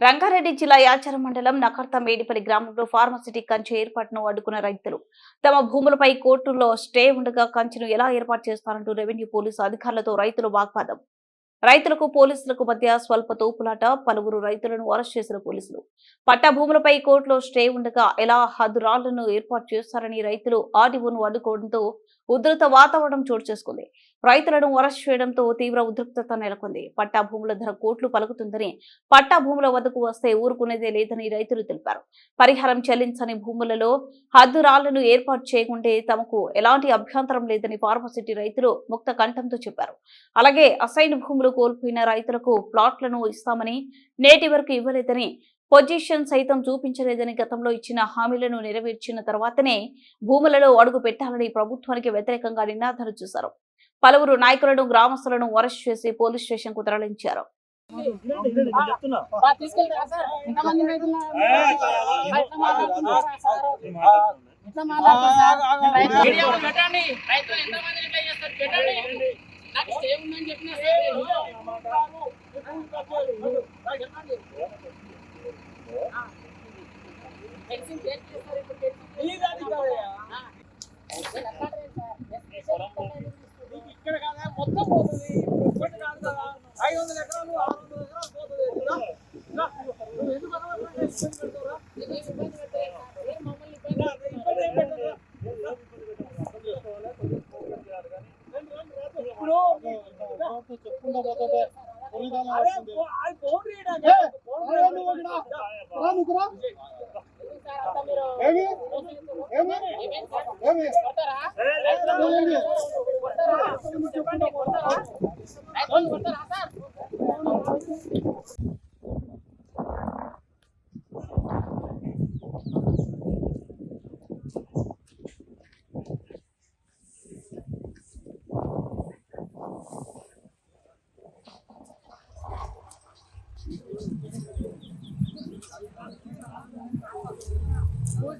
రంగారెడ్డి జిల్లా యాచారం మండలం నకర్త మేడిపల్లి గ్రామంలో ఫార్మసిటీ కంచె ఏర్పాటును అడ్డుకున్న రైతులు. తమ భూములపై కోర్టుల్లో స్టే ఉండగా కంచెను ఎలా ఏర్పాటు చేస్తారంటూ రెవెన్యూ పోలీసు అధికారులతో రైతులు వాగ్వాదం. రైతులకు పోలీసులకు మధ్య స్వల్ప తోపులాట పలువురు రైతులను అరెస్ట్ చేసిన పోలీసులు. పట్టా భూములపై కోర్టులో స్టే ఉండగా ఎలా హద్దురాళ్ళను ఏర్పాటు చేస్తారని రైతులు ఆర్డీఓను అడ్డుకోవడంతో ఉధృత వాతావరణం చోటు చేసుకుంది. రైతులను వరస్ట్ చేయడంతో తీవ్ర ఉద్రిక్తత నెలకొంది. పట్టా భూముల ధర కోట్లు పలుకుతుందని పట్టా భూముల వద్దకు వస్తే ఊరుకునేదే లేదని రైతులు తెలిపారు. పరిహారం చెల్లించని భూములలో హద్దురాళ్ళను ఏర్పాటు చేయకుంటే తమకు ఎలాంటి అభ్యంతరం లేదని ఫార్మసిటీ రైతులు ముక్త కంఠంతో చెప్పారు. అలాగే అసైన్ భూములు కోల్పోయిన రైతులకు ప్లాట్లను ఇస్తామని నేటి వరకు ఇవ్వలేదని పొజిషన్ సైతం చూపించలేదని గతంలో ఇచ్చిన హామీలను నెరవేర్చిన తర్వాతనే భూములలో అడుగు పెట్టాలని ప్రభుత్వానికి వ్యతిరేకంగా నినాదాలు చేశారు పలువురు నాయకులను గ్రామస్తులను అరెస్ట్ చేసి పోలీస్ స్టేషన్కు తరలించారు నాకు ఇక్కడ కాదా మొత్తం పోతుంది. ఒక్కటి కాదు కదా ఐదు వందల ఎకరాలు ఆరు వందల ఎకరాలు పోతుంది. ఇప్పుడు ఏమి? ఏమి? ఏమేం సార్? ఏమి? కొడతారా? ఏమి? కొడతారా? చెప్పండి, కొడతారా? రైతులు కొడతారా సార్?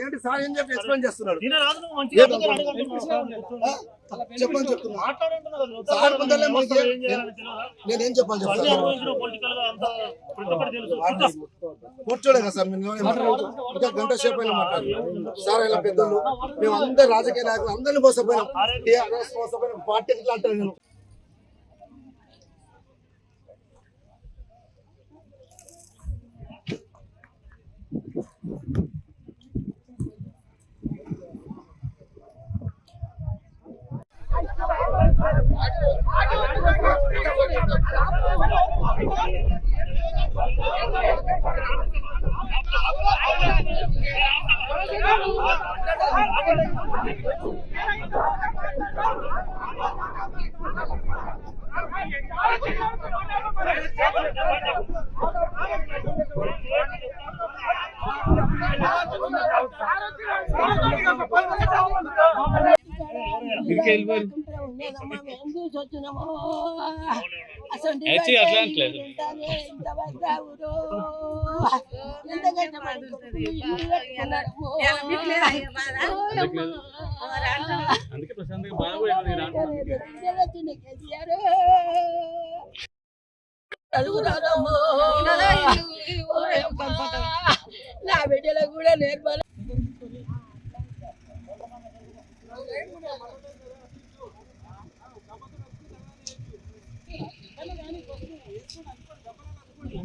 ఏంటి సార్ ఏం చెప్పి ఎక్స్ప్లెయిన్ చేస్తున్నాడు? చెప్పని చెప్తున్నా. సార్ నేనేం చెప్పాలి చెప్తాను కూర్చోలే కదా సార్? ఇంకా గంట సేపు అయినా మాట్లాడు. సార్ ఇలా పెద్దలు మేము అందరు రాజకీయ నాయకులు అందరినీ మోసపోయినాం. టీఆర్ఎస్ మోసపోయినాం. పార్టీ ఎట్లా అంటారు ఇక్కడికి వెళ్ళిపోయింది నేను యాక్చువల్లీ అట్లా. అందుకే ప్రశాంతంగా బాధపడి నా బిడ్డలకు కూడా నేర్పాలి.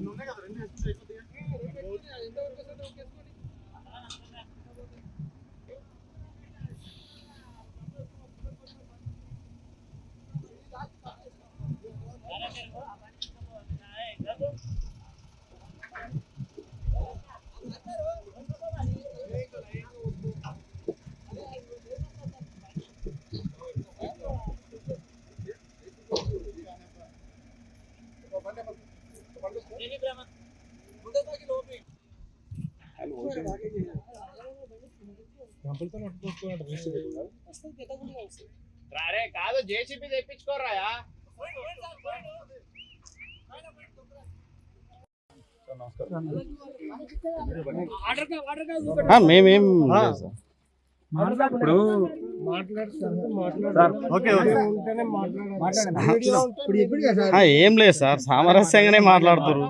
ఉన్నాయి కదా రెండు రారే కాదు జేసీబీ తెప్పించుకోరాయా మేమేం ఇప్పుడు ఏం లేదు సార్ సామరస్యంగానే మాట్లాడుతారు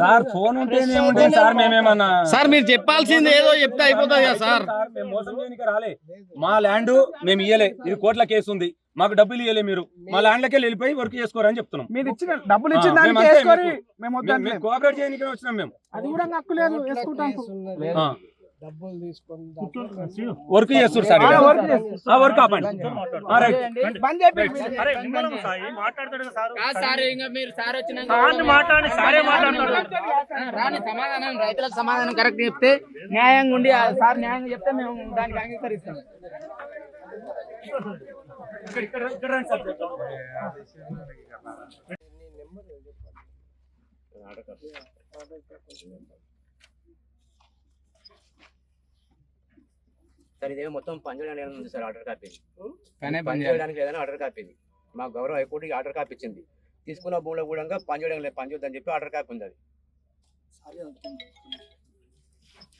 సార్. ఫోన్ ఉంటే ఏముంటుంది సార్ మేమేమన్నా సార్ మీరు చెప్పాల్సింది ఏదో చెప్తే అయిపోతుంది కదా సార్. సార్ మేము మోసం చేయడానికి రాలే. మా ల్యాండ్ మేము ఇయ్యలే. ఇది కోర్టుల కేసు ఉంది. మాకు డబ్బులు ఇయ్యలే మీరు. మా ల్యాండ్ లకే వెళ్ళిపోయి వర్క్ చేసుకోరని చెప్తున్నాం. మీరు ఇచ్చిన డబ్బులు ఇచ్చిన దానికి మేము వేసుకొని మేము కోఆపరేట్ చేయడానికి వచ్చినాం మేము. అది కూడా హక్కు లేదు వేసుకుంటాం. వర్క్ చేస్తారు సార్ ఆ. వర్క్ చేస్తారు. ఆ, వర్క్ ఆపండి. బంద్ రాని సమాధానం రైతులకు సమాధానం కరెక్ట్ చెప్తే న్యాయంగా ఉండి ఆ సార్ న్యాయంగా చెప్తే మేము దానికి అంగీకరిస్తాం. సార్. ఇదేమో మొత్తం పనిచేయడానికి ఉంది సార్ ఆర్డర్ కాపీ పనే పనిచేయడానికి ఏదైనా ఆర్డర్ కాపీ ఇది మా గౌరవ హైకోర్టుకి ఆర్డర్ కాపీ ఇచ్చింది. తీసుకున్న భూమిలో కూడా పనిచేయడం లేదు పనిచేయొద్దని చెప్పి ఆర్డర్ కాపీ ఉంది అది.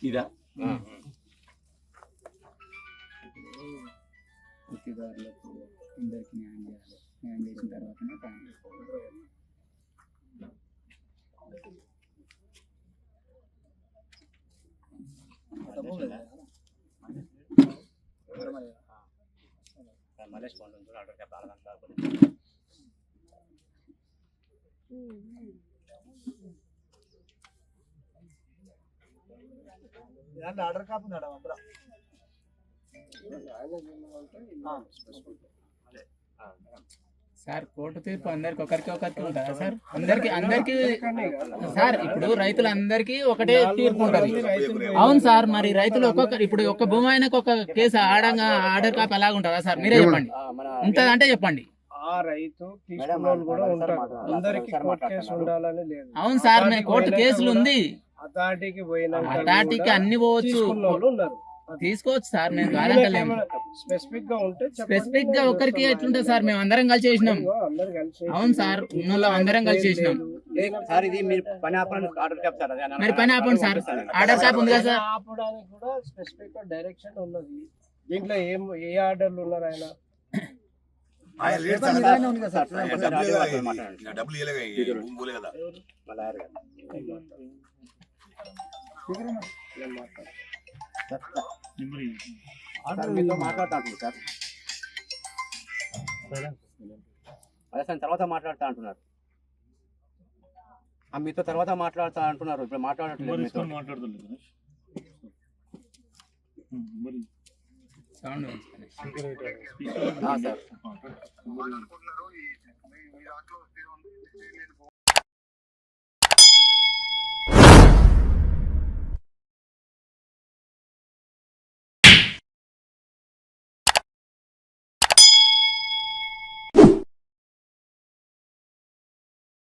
ఇదా. వృత్తిదారులకు అందరికీ న్యాయం చేయాలి. న్యాయం చేసిన తర్వాతనే పని మలేష్ ఫోన్ నుంచి ఆర్డర్ కాపీ ఆరు ఆర్డర్ కాపీ మేడం అప్పుడు సార్ కోర్టు తీర్పు అందరికి ఒకరికి ఒకరికి ఉంటుందా సార్? అందరికి అందరికి సార్ ఇప్పుడు రైతులందరికీ ఒకటే తీర్పు ఉంటది. అవును సార్ మరి రైతులు ఒక్కొక్కరు ఇప్పుడు ఒక భూమి ఆయనకు ఒక కేసు ఆడంగా ఆర్డర్ కాపీ అలాగ ఉంటుందా సార్? మీరే చెప్పండి. ఉంటదంటే చెప్పండి. ఆ రైతు తీసుకున్న మేడం, వాళ్ళు కూడా ఒకసారి ఉంటారు. మాట్లాడాలి. అందరికి ఒకసారి కోర్టు కేసు మాట్లాడుతున్నారు. ఉండాలని లేదు. అవును సార్ కోర్టు కేసులు ఉంది. అథారిటీకి పోయిన అథారిటీకి అన్ని పోవచ్చు. ఉన్నారు. తీసుకోవచ్చు సార్ మేము కాదంటలేము స్పెసిఫిక్గా ఉంటే చెప్పండి. స్పెసిఫిక్గా ఒకరికి ఎట్లుంటుంది సార్ మేము అందరం కలిసి చేసినాం. అవును సార్ ఉన్నోళ్ళు అందరం కలిసి చేసినాం. ఏ, సార్ ఇది మీరు పని ఆపడానికి ఆర్డర్ కాపీ సార్ అదే మరి పని ఆపండి సార్. ఆర్డర్ కాపీ ఉంది కదా సార్. ఆపడానికి కూడా స్పెసిఫిక్గా డైరెక్షన్ ఉన్నది. దీంట్లో ఏం ఏ ఆర్డర్లు ఉన్నారు ఆయన? డబ్బులు కదా. మాట్లాడుతా సార్ అదే సార్ తర్వాత మాట్లాడుతా అంటున్నారు. ఆ, మీతో తర్వాత మాట్లాడుతా అంటున్నారు. ఇప్పుడు మాట్లాడట్లేదు సార్.